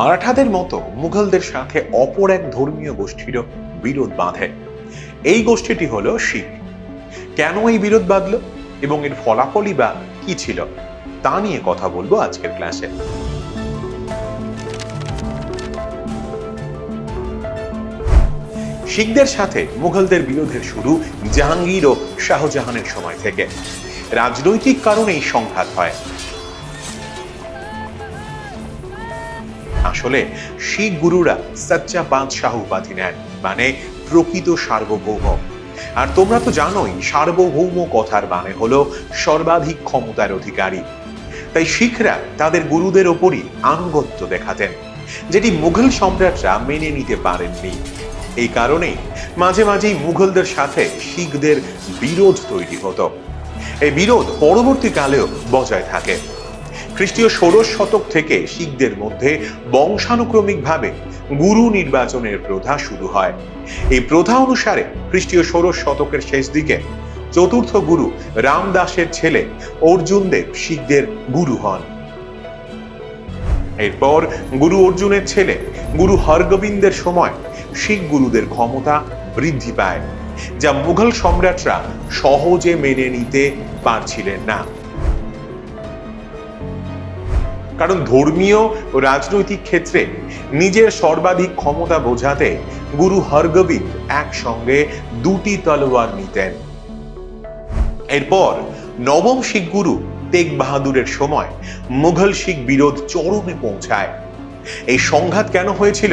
মারাঠাদের মতো মুঘলদের সাথে অপর এক ধর্মীয় গোষ্ঠীরও বিরোধ বাঁধে। এই গোষ্ঠীটি হলো শিখ। কেন এই বিরোধ বাঁধল এবং এর ফলাফলই বা কি ছিল, তা নিয়ে কথা বলব আজকের ক্লাসে। শিখদের সাথে মুঘলদের বিরোধের শুরু জাহাঙ্গীর ও শাহজাহানের সময় থেকে। রাজনৈতিক কারণেই সংঘাত হয়। আসলে শিখ গুরুরা সচ্চা বাদশাহ উপাধি নেন মানে প্রকৃত সার্বভৌম। আর তোমরা তো জানোই, সার্বভৌম কথার মানে হলো সর্বাধিক ক্ষমতার অধিকারী। তাই শিখরা তাদের গুরুদের ওপরই আনুগত্য দেখাতেন, যেটি মুঘল সম্রাটরা মেনে নিতে পারেননি। এই কারণেই মাঝে মাঝেই মুঘলদের সাথে শিখদের বিরোধ তৈরি হতো। এই বিরোধ পরবর্তীকালেও বজায় থাকে। খ্রিস্টীয় ষোড়শ শতক থেকে শিখদের মধ্যে বংশানুক্রমিকভাবে গুরু নির্বাচনের প্রথা শুরু হয়। এই প্রথা অনুসারে খ্রিস্টীয় ষোড়শ শতকের শেষ দিকে চতুর্থ গুরু রামদাসের ছেলে অর্জুন দেব শিখদের গুরু হন। এরপর গুরু অর্জুনের ছেলে গুরু হরগোবিন্দের সময় শিখ গুরুদের ক্ষমতা বৃদ্ধি পায়, যা মুঘল সম্রাটরা সহজে মেনে নিতে পারছিলেন না। কারণ ধর্মীয় ও রাজনৈতিক ক্ষেত্রে নিজের সর্বাধিক ক্ষমতা বোঝাতে গুরু হরগোবিন্দ একসঙ্গে দুটি তলোয়ার নিতেন। এরপর নবম শিখ গুরু তেগ বাহাদুরের সময় মুঘল শিখ বিরোধ চরমে পৌঁছায়। এই সংঘাত কেন হয়েছিল?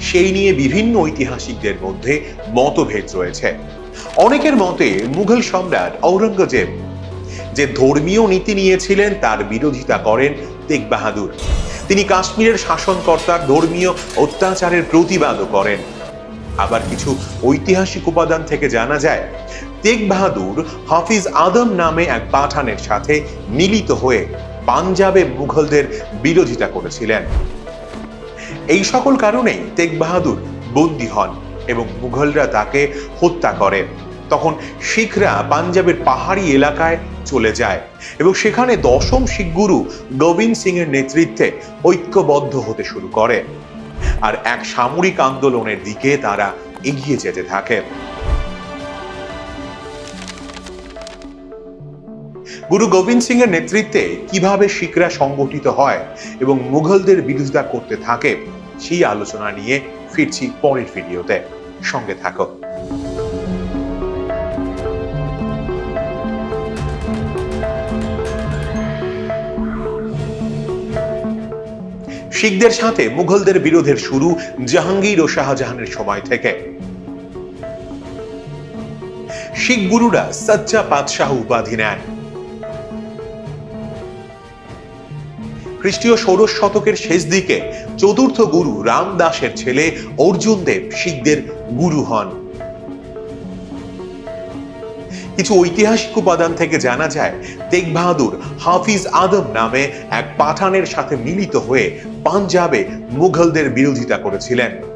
সেই নিয়ে বিভিন্ন ঐতিহাসিকদের মধ্যে মতভেদ রয়েছে। অনেকের মতে মুঘল সম্রাট ঔরঙ্গজেব যে ধর্মীয় নীতি নিয়েছিলেন, তার বিরোধিতা করেন তেগ বাহাদুর। তিনি কাশ্মীরের শাসনকর্তার ধর্মীয় অত্যাচারের প্রতিবাদও করেন। আবার কিছু ঐতিহাসিক উপাদান থেকে জানা যায়, তেগ বাহাদুর হাফিজ আদম নামে এক পাঠানের সাথে মিলিত হয়ে পাঞ্জাবে মুঘলদের বিরোধিতা করেছিলেন। এই সকল কারণেই তেগ বাহাদুর বন্দী হন এবং মুঘলরা তাকে হত্যা করে। তখন শিখরা পাঞ্জাবের পাহাড়ি এলাকায় চলে যায় এবং সেখানে দশম শিখ গুরু গোবিন্দ সিং এর নেতৃত্বে ঐক্যবদ্ধ হতে শুরু করে। আর এক সামরিক আন্দোলনের দিকে তারা এগিয়ে যেতে থাকে। গুরু গোবিন্দ সিং এর নেতৃত্বে কীভাবে শিখরা সংগঠিত হয় এবং মুঘলদের বিরোধিতা করতে থাকে, সেই আলোচনা নিয়ে ফিরছি পরের ভিডিওতে। সঙ্গে থাকো। শিখদের সাথে মুঘলদের বিরোধের শুরু জাহাঙ্গীর ও শাহজাহানের সময় থেকে। শিখ গুরুরা সচ্চা পাতশাহ উপাধি নেন। খ্রিস্টীয় ষোড়শ শতকের শেষ দিকে চতুর্থ গুরু রামদাসের ছেলে অর্জুন দেব শিখদের গুরু হন। কিছু ঐতিহাসিক উপাদান থেকে জানা যায় তেগ বাহাদুর হাফিজ আদম নামে এক পাঠানের সাথে মিলিত হয়ে পাঞ্জাবে মুঘলদের বিরোধিতা করেছিলেন।